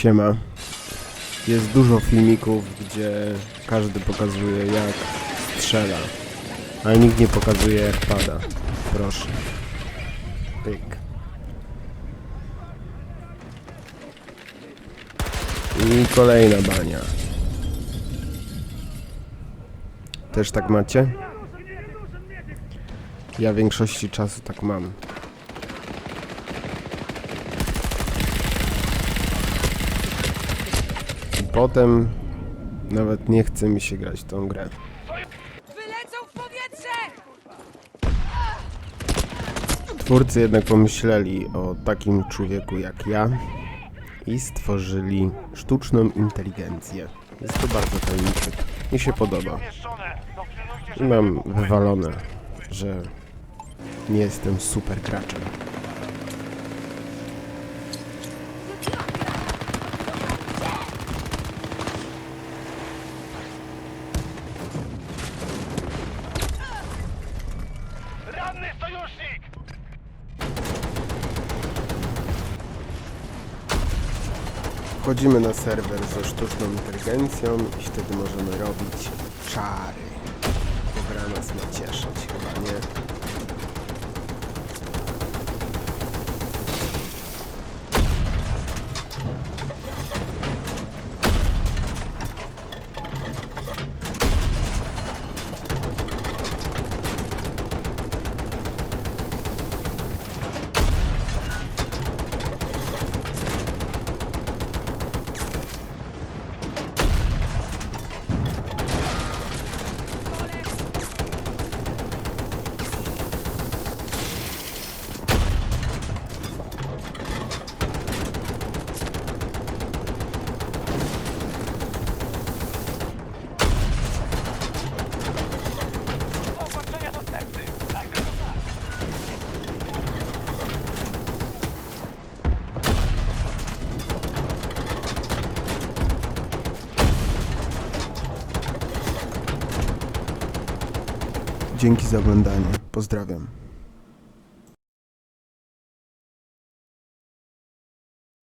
Siema. Jest dużo filmików, gdzie każdy pokazuje jak strzela, ale nikt nie pokazuje jak pada. Proszę. Pyk. I kolejna bania. Też tak macie? Ja większości czasu tak mam. Potem nawet nie chce mi się grać w tą grę. Wylecą w powietrze! Twórcy jednak pomyśleli o takim człowieku jak ja i stworzyli sztuczną inteligencję. Jest to bardzo tajemnicze. Mi się podoba. I mam wywalone, że nie jestem super graczem. Ranny sojusznik! Wchodzimy na serwer ze sztuczną inteligencją i wtedy możemy robić czary. Bo gra Dzięki za oglądanie. Pozdrawiam.